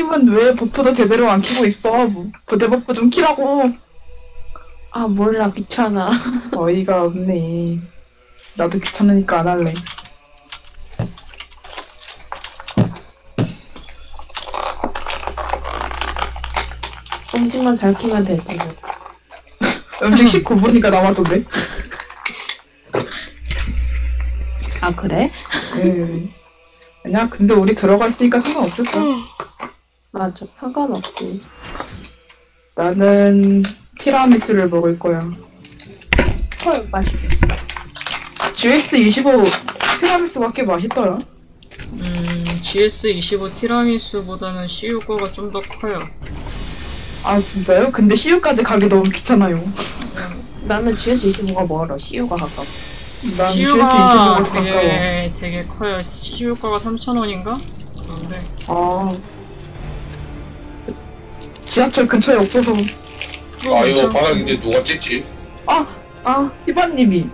님은 왜 버프도 제대로 안 키고 있어? 뭐, 부대 버프 좀 키라고. 아 몰라 귀찮아. 어이가 없네. 나도 귀찮으니까 안 할래. 음식만 잘 키면 되지. 뭐. 음식 19분이니까 남았던데. 아 그래? 음. 아니야, 근데 우리 들어갔으니까 상관없을까? 맞아 상관없지. 나는 티라미수를 먹을 거야. 헐 맛있게. GX25 티라미수가 꽤 맛있더라. 음, GS25 티라미수보다는 CU 거가 좀 더 커요. 아, 진짜요? 근데 CU까지 가기 너무 귀찮아요. 나는 GS25가 멀어. CU가 가까워. 난 CU가 GX25가 가까워. 되게, 되게 커요. CU 거가 3,000원인가? 그런데, 아. 지하철 근처에 없어서. 아 이거. 바닥 이제 누가 찢지? 아, 아, 희바님이.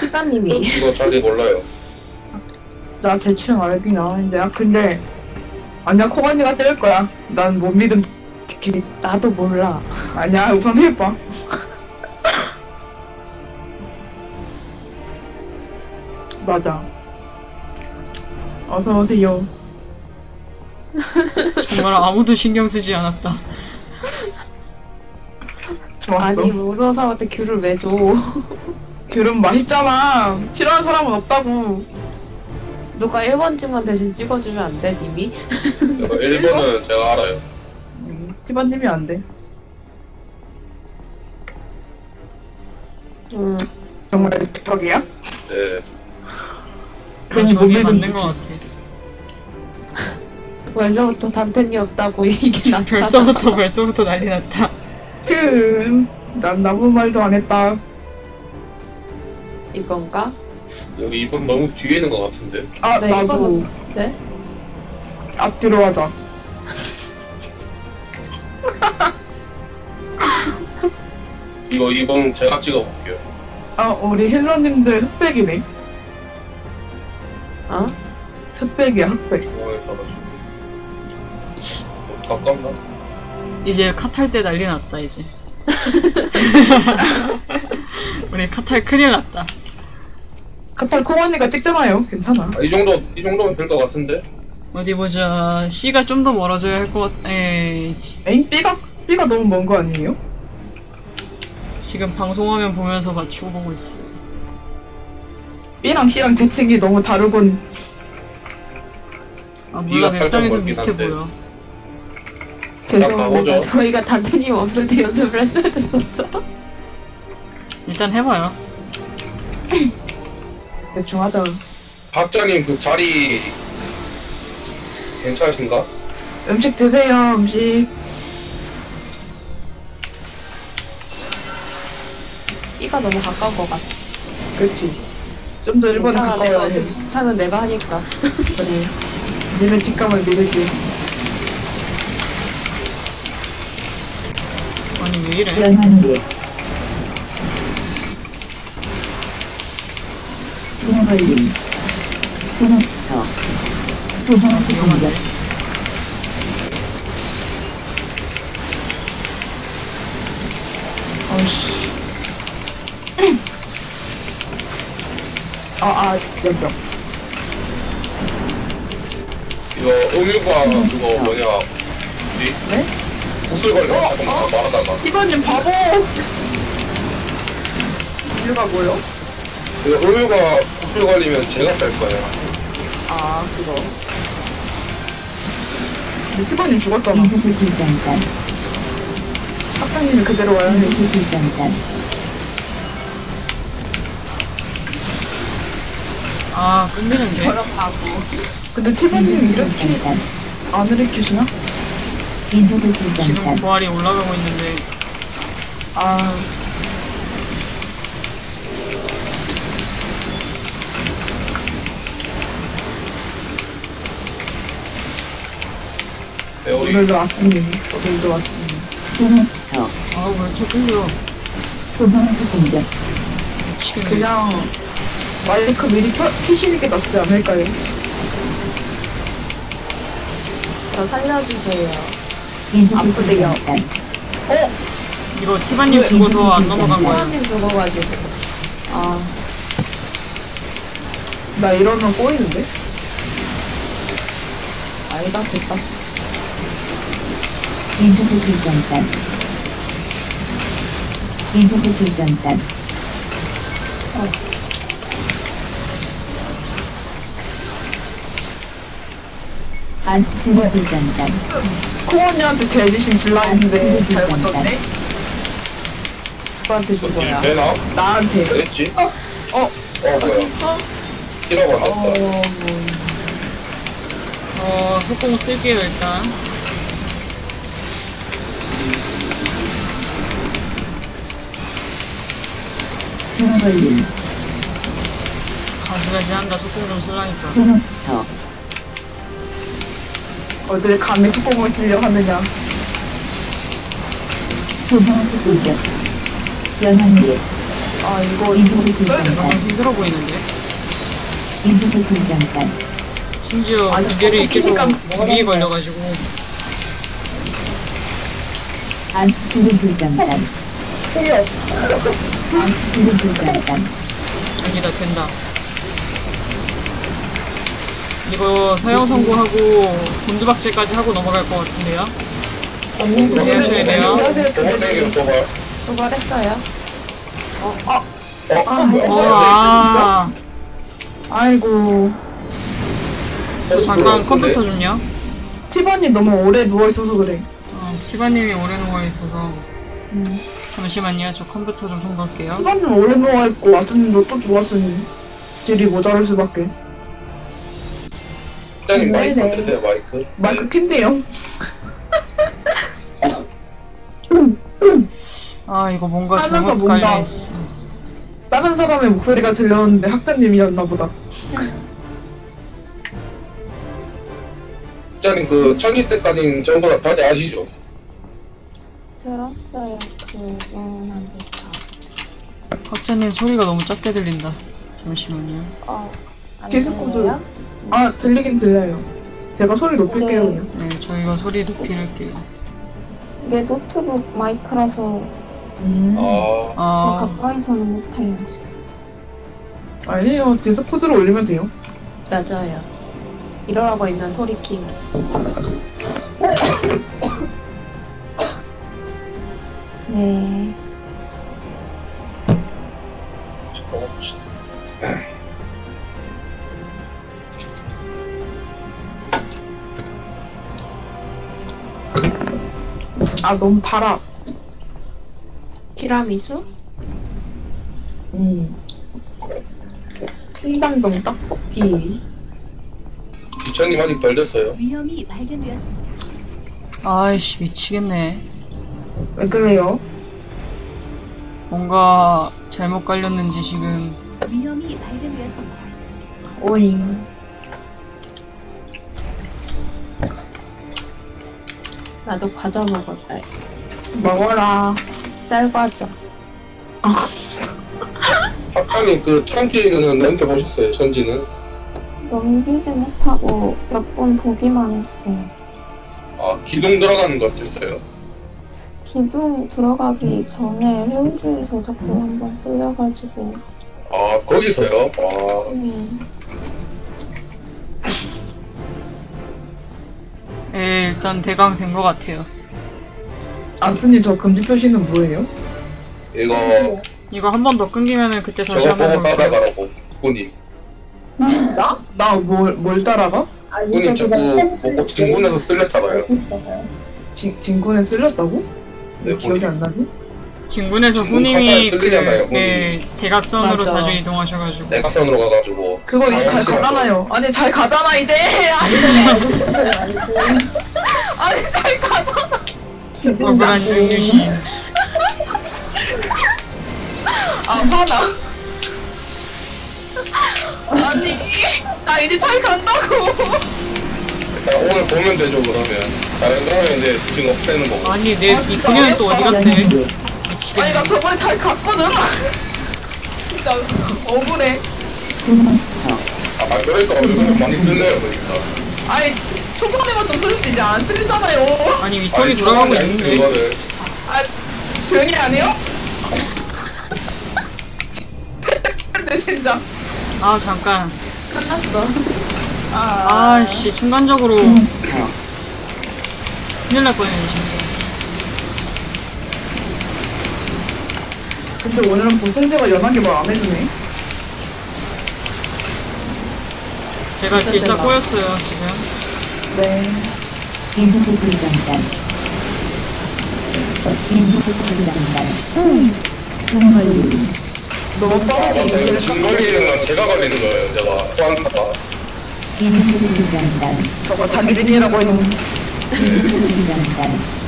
피바님이 이거 자리 몰라요. 나 대충 알긴 아는데. 아, 근데. 아니야, 코가니가 때릴 거야. 난 못 믿음. 특히. 나도 몰라. 아니야, 우선 해봐. 맞아. 어서오세요. 정말 아무도 신경 쓰지 않았다. 좋았어. 아니 모르는 사람한테 귤을 왜 줘? 귤은 맛있잖아. 싫어하는 사람은 없다고. 누가 1번쯤만 대신 찍어주면 안 돼, 님이? 이거 1번은 제가 알아요. 음, 티바님이 안 돼. 응. 정말 대박이야? 네. 저게 믿음. 맞는 것 같아. 벌써부터 단텐이 없다고 이게 나타나. 벌써부터, 벌써부터 난리 났다. 흠, 난 아무 말도 안 했다. 이건가? 여기 2번 너무 뒤에 있는 것 같은데. 아, 네, 나도 이거는 네? 앞뒤로 하자. 이거 2번 제가 찍어볼게요. 아, 우리 힐러님들 흑백이네. 어? 흑백이야, 흑백. 가깝나? 이제 카탈 때 난리 났다, 이제. 우리 카탈 큰일 났다. 카탈 콩언니가 찍잖아요. 괜찮아. 아, 이 정도, 이 정도면 될 것 같은데? 어디 보자. C가 좀 더 멀어져야 할 것 같, 에, 지- 에잉? B가, B가 너무 먼 거 아니에요? 지금 방송화면 보면서 맞추고 보고 있어. B랑 C랑 대칭이 너무 다르군. 아, 몰라. 네가 백상에서 비슷해 거긴 보여. 죄송합니다. 가보죠. 저희가 단텐이 없을 때 연습을 했어야 됐었어. 일단 해봐요. 대충 하자. 박자님 그 자리 괜찮으신가? 음식 드세요, 음식. B가 너무 가까운 것 같아. 그렇지. 좀 더 일본에 괜찮아, 내가 가까워야 돼. 어차피 차는 내가 하니까. 그래. 니네 직감을 믿을게. 아니, 왜 이래? 연환기 진화걸림 소나터 소환수 공격 아씨. 아, 아, 연병. 이거 음유가 그거 뭐냐. 뭐지? 네? 구슬 걸려. 잠깐만 말하다가. 이번님 바보! 이유가 뭐요? 이거 음유가 구슬 걸리면 제가 뺄 거예요. 아, 그거. 근데 티바님 죽었잖아. 인쇄소 길장단 학장님이 그대로 해. 인쇄소 길장단 아, 끝내는데? 저런 바보. 근데 티바님이 이렇게 안 일으키시나? 지금 부활이 올라가고 있는데, 아. 배우리. 오늘도 왔습니다. 오늘도 왔습니다. 소나터 아, 왜 이렇게 끌려? 소환수 공격 미치겠네. 그냥 마이크 미리 켜, 키시는 게 낫지 않을까요? 저 살려주세요. 아프대요. 대장단. 이거 티바님 죽어서 안 넘어간 거예요. 사람님 죽어가지고. 아. 나 이러면 꼬이는데? 아니다, 됐다. 인쇄 대장단. 인쇄 대장단. 안스테르 대장단. 코언니한테 제지신 줄라 했는데 잘못 썼네? 누구한테 죽어요? 되나? 나한테. 그랬지? 어? 어 뭐야 이라고 안 났다 어, 어, 속공 쓸게요, 일단. 증벌림. 가시가시 한다, 속공 좀 쓰라니까. 어딜 감히 속공을 쓰려 하느냐. 소방수 공격. 연합리. 아, 이거 인쇄 너무 대장단. 힘들어 보이는데? 인쇄 대장단. 심지어 아니, 무게를 어, 계속 위에 걸려가지고. 안스테르 대장단. 안스테르 대장단. 아니다, 된다. 이거 사용 선고하고 곤두박질까지 하고 넘어갈 것 같은데요? 네, 하셔야 돼요. 동생이로 도발 도발했어요? 어? 아, 어, 아. 아이고. 저 잠깐 컴퓨터 좀요. 티반이 너무 오래 누워 있어서 그래. 어, 티바님이 오래 누워 있어서. 잠시만요. 저 컴퓨터 좀 손볼게요. 티반은 오래 누워 있고, 와트님도 또 누웠으니. 질이 모자랄 수밖에. 팀장님 마이크 네네. 어떠세요 마이크? 마이크 킨데요. 아, 이거 뭔가 하나가 잘못 뭔가- 깔려 있어. 다른 사람의 목소리가 들렸는데 학자님이었나 보다. 팀장님 그 천지 때까지는 전부 다 다들 아시죠? 들었어요. 그분한테 다. 학자님 소리가 너무 작게 들린다. 잠시만요. 어, 안 디스코드. 아, 들리긴 들려요. 제가 소리 높일게요, 그냥. 네, 저희가 소리 높이를게요. 이게 노트북 마이크라서 음. 아 아, 가까이서는 못해요. 지금. 아니에요. 디스코드로 올리면 돼요. 낮아요. 이러라고 있는 소리킹. 네. 아, 너무 달아. 티라미수? 음. 신당동 떡볶이. 기천님 아직 덜 됐어요 위험이 발견되었습니다. 아이씨, 미치겠네. 왜 그래요? 뭔가 잘못 깔렸는지 지금. 위험이 발견되었습니다. 오잉. 나도 과자 먹었다. 먹어라. 쌀과자. 학장님 그 천지는 넘겨보셨어요 천지는? 넘기지 못하고 몇 번 보기만 했어요. 아 기둥 들어가는 거 어땠어요? 기둥 들어가기 전에 회오리에서 자꾸 한번 쓸려가지고 아 거기서요? 아 음, 예, 일단 대강 된 것 같아요. 안스님 저 금지 표시는 뭐예요? 이거 이거 한 번 더 끊기면은 그때 다시 저거 한 번 보고 볼게요. 따라가라고 군님 나? 나 뭘, 뭘 따라가? 군님 자꾸 뭐고 진군에서 쓸렸다가요 진, 진군에 쓸렸다고? 네, 왜 기억이 본인. 안 나지? 진군에서 후님이 그, 카타에 쓸리잖아요, 네, 대각선으로 맞아. 자주 이동하셔가지고. 내각선으로 가가지고 그거 이제 잘 방향 가잖아요. 아니, 잘 가잖아, 이제! 아니, 아니 잘 가잖아. 억울한 윤유신. 아, 화나. 아니, 나 이제 잘 간다고. 일단 오늘 보면 되죠 그러면 잘 그러면 이제 지금 없애는 거고 아니, 내, 이 그녀는 또 어디 갔대? 아니, 미치겠네. 나 저번에 잘 갔거든. 진짜 억울해. 아 그러니까 얼굴 많이 쓸래요 그러니까 아니, 초반에만 좀수 이제 안 틀리잖아요. 아니 위턱이 돌아가고 아니, 있는데. 아, 조용히 안 해요? 네, 진짜. 아 잠깐 끝났어. 아, 아씨 순간적으로 큰일 날 뻔했네 진짜 근데 오늘은 보생제가 연하게 말안 해주네. 제가 딜사 꼬였어요 지금 네. 인수부 불장단. 인수부 불장단. 정벌리. 너무 아. 이거 걸리는 건 제가 걸리는 거예요. 제가 호환타가. 인수부 불장단. 저거 자기들이라고 해놓은 인수부 불장단.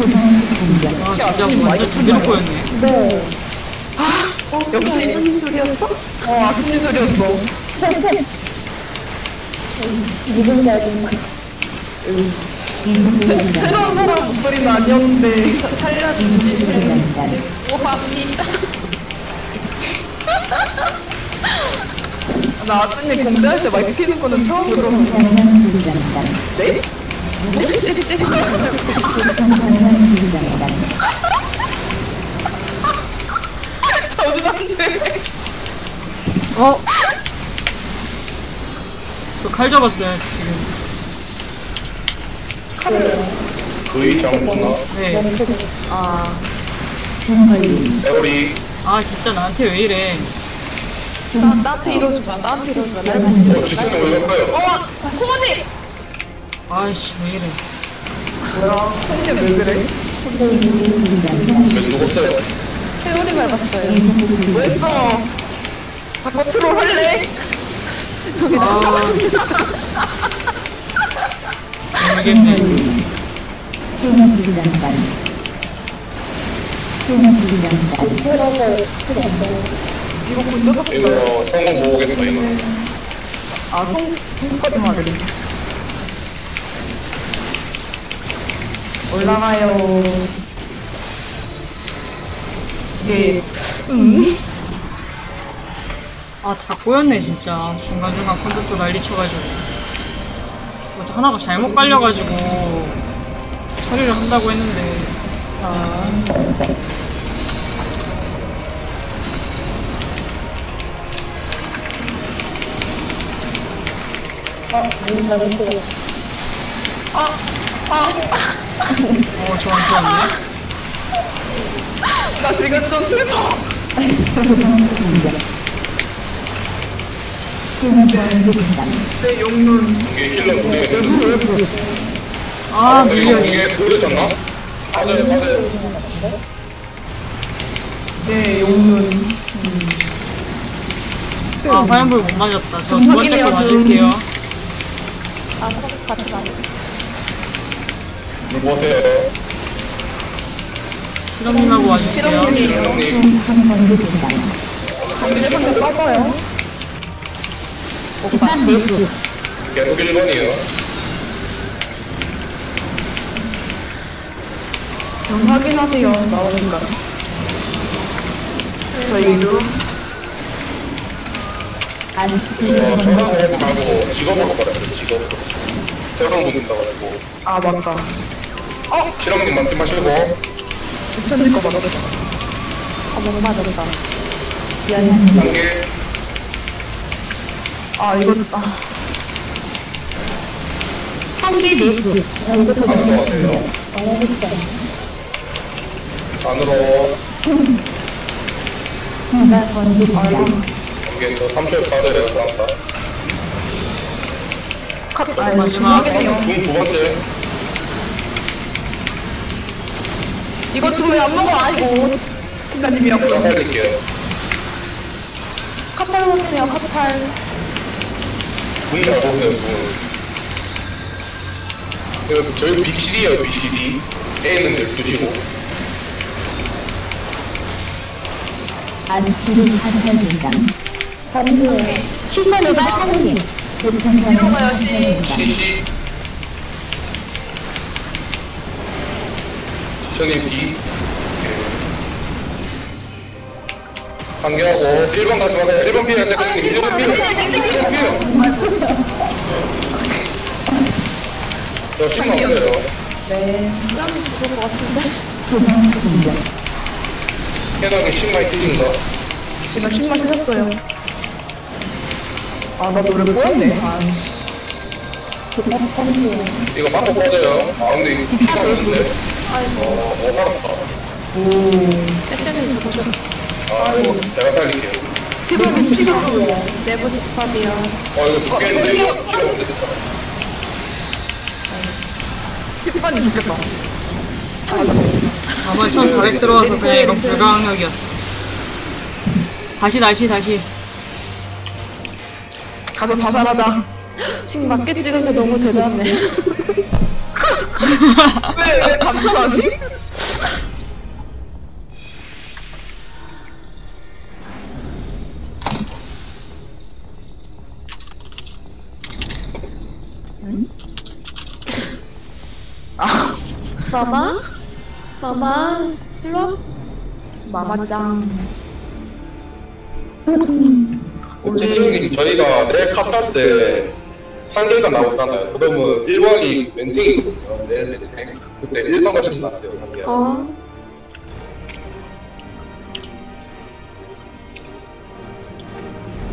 공격. 아 진짜 완전 제대로 꼬였네 역시 무슨 소리였어? 어, 아픈 소리였어. 불장단. 새로운 사람 목소리는 아니었는데 살려주지. 불장단. 오합니다. 나 아드님 공대할 때 마이크 키는 거는 처음 불장단. 네? 저도 안 돼. 어? 저 칼 잡았어요 지금 거의 잘못했나? 네. 정벌리. 에어리. 아 진짜 나한테 왜 이래 나, 나한테 이러지 마. 나한테 이러지 마. 날 어? 어, 소원이! 아이씨 왜 이래 뭐야, 왜 그래? 회오리 밟았어요. 왜 써? 아, 겉으로 할래? 저기 나 모르겠네 소방 불장단. 소방 불장단. 이거 군대가 이거 성공 못 오겠어, 이거. 아, 송, 송까지만 그래. 올라가요. 이게, 음. 아 다 꼬였네 진짜 중간중간 컴퓨터 난리 쳐가지고 뭐 하나가 잘못 깔려가지고 처리를 한다고 했는데 어 저한테 왔네 나 지금 좀 슬퍼. 내 용눈. 이게 힐러 노리겠는데. 아 밀려 씨. 이게 보여줬나? 맞아요, 맞아요. 내 용눈. 아 화염불 못 맞았다 저 두 번째 거 맞을게요 아, 같이 가자. 누구세요? 실험님하고 와줄게요 형님. 당신의 손에 빠져요. 계속 1번이에요. 좀 확인하세요. 나오니까. 저희 이거 직업으로 걸었어요, 직업으로. 최강 붙는다고 하고. 아 맞다. 실험님 말씀하시고. 부처님 거 맞았다. 아, 너무 맞았다. 단계. 아 이거 아 안으로 가세요. 안으로. 이 아, 이거 좀왜안 먹어, 파를 해서 따왔다고요. 저희 빅시디에요, 빅시디. A는 12시고. 안쓰는 한산인당. 3번 7번 5번 사모님 저도 감사합니다. 저는 B 반겨하고 1번 가서 가서 1번 피해 앉아 가서 1번 피해 1번 피해 저 신고 없어요 네 땀이 좋은 것 같은데 해당이 신발 쓰신 거 제가 신발 쓰셨어요 아, 나 노래 꼬였네. 아, 이거 맞고 꺼져요. 아, 근데 이거 피가 없는데. 어, 어, 살았다. 죽었어. 아, 이거 제가 살릴게요. 내부 집합이야. 어, 이거 죽겠는데, 이거 피가 없는데, 됐다. 티파니 좋겠다. 41,400 들어와서 그냥 이건 불가항력이었어. 다시 다시 다시. 가서 자살하자. 지금 맞게 찍은 게 너무 대단해. 왜, 왜 감사하지? 아, 마마? 마마? 일로 와. 마마짱. 어쨌든 저희가 내일 카타 때 상계가 나오잖아요. 그러면 1번이 멘팅이거든요. 내일. 그때 1번 같이 나왔대요, 상계가. 어.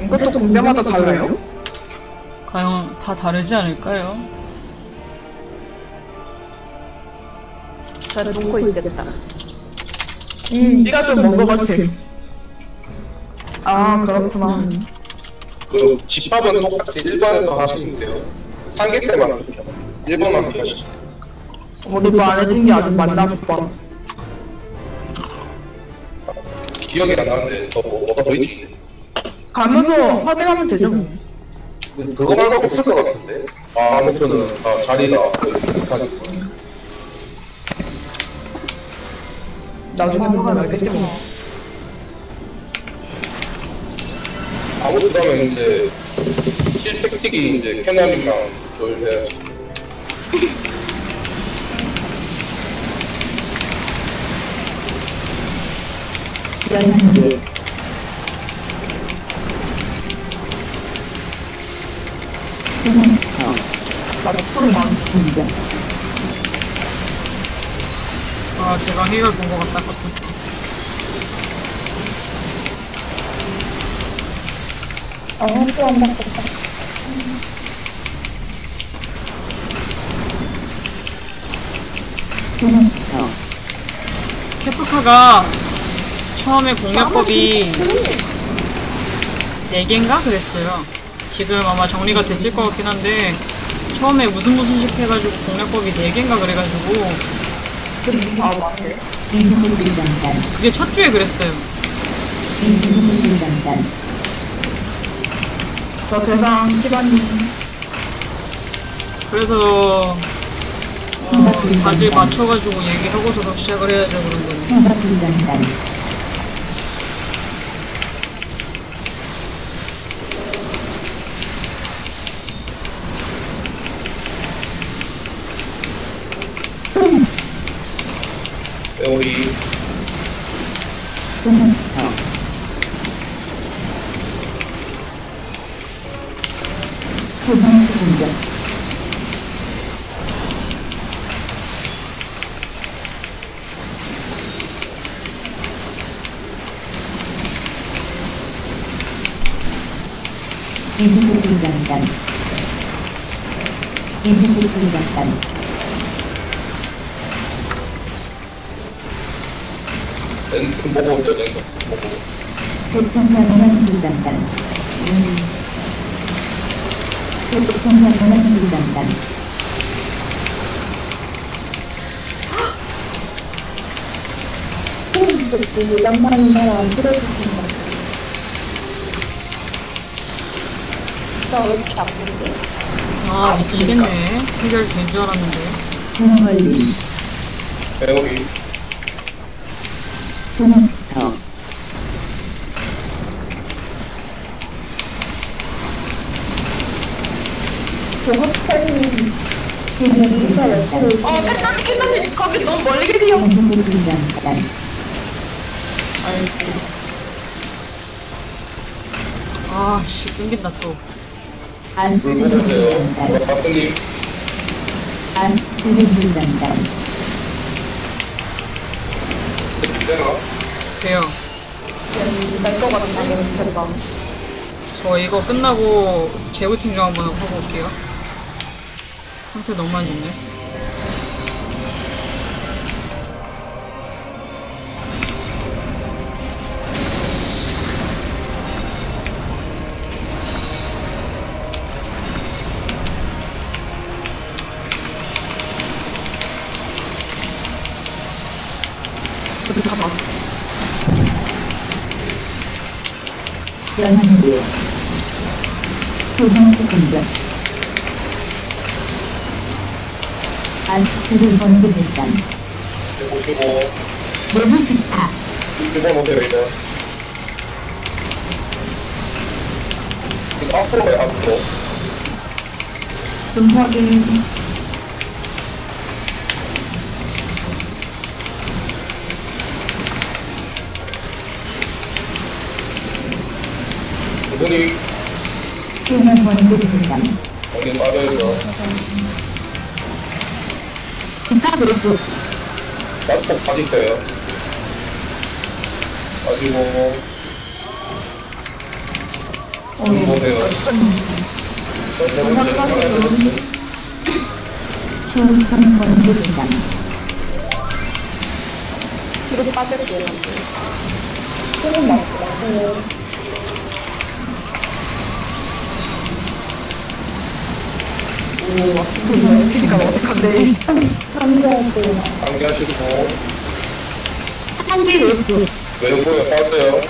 이것도 공대마다 달라요? 과연 다 다르지 않을까요? 잘 놓고 있겠다. 음, 네가 좀 먼 것 같아. 아, 그렇구나. 그 집합은 똑같이 1번에서 하시면 돼요. 상계 때만 그렇게 하면 1번만 하시죠. 우리 뭐안 해준 게 아직 맞나 봐. 기억이 안 나는데 저 뭐, 뭐가 더 있지? 가면서 확인하면 되죠. 그거 말고 없을 것 같은데? 아, 아무튼 다 자리가 비슷하니까. 나중에 보면 알겠지 뭐. 아무 부담 있는데 실택틱이 이제 푸른 마음. 공장 아, 제가 해결 본것 같다. 케프카가 처음에 공략법이 4개인가 그랬어요. 지금 아마 정리가 됐을 것 같긴 한데 처음에 무슨 무슨식 해가지고 공략법이 4개인가 그래가지고 그게 첫 주에 그랬어요. 저 재상 시간이. 그래서 어, 다들 맞춰가지고 얘기하고서 시작을 해야죠 그런 거는. 소방을 장단 에오이 소방서 소방서 공장 인성을 장단. 인성을 장단. 렌트 보고 오죠, 렌트 보고. 재청장관은 부장단. 재청장관은 부장단 나 왜 이렇게 안 부르지? 아 미치겠네 해결 된 줄 알았는데 재능관리 배우기 분홍형 어, 끝까지, 끝까지, 거기 너무 멀리 계세요. 아, 씨, 끊긴다, 또. 박스님, 안수 장단 되나? 돼요. 저 이거 끝나고 재부팅 좀 한번 하고 올게요 상태 너무 안 좋네 연합류 소방수 공격 안수를 번개 일단 155. 내부 집합 1번 오세요. 이거 앞으로 가요, 앞으로. 좀 확인. 이분이 수면 번개 일단 어디 빠져있어. 집합으로 맞고 빠지세요. 빠지고. 물 보세요. 세 번째. 시원한 번개 일단 뒤로 빠질게요. 오, 피지가 어색한데. 상기하시고. 한개 외부 외부에 빠져요.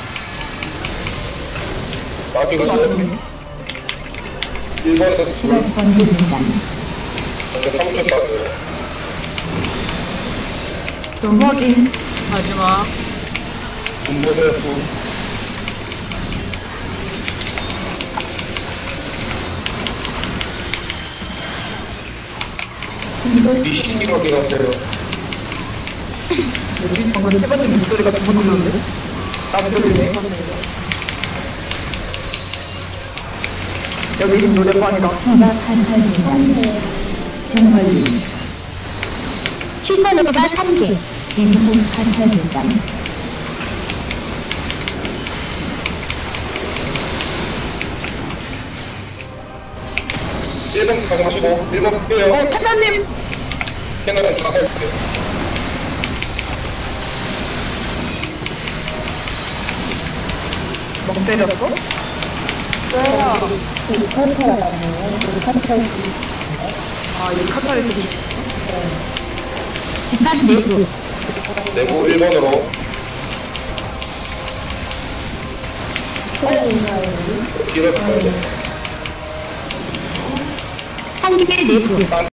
빠지고. 1번에서 번개 일단 이렇게 3초 빠져요. 좀 확인. 마지막 물 보세요, 이 시기 확인하세요. 우리 방금 세 번째 목소리가 두번 들렸는데? 나도 들리네. 여기 노래방이다. 정벌리 출근호가 3개 인공 판사 일단 1번 가져가시고 1번 빼요. 어, 태사님! 캐나다 가져갈게요. 멍 때렸어? 아, 여기 카타르시. 집합 내부 내부 1번으로. 길어서 가야 돼. 한개 내부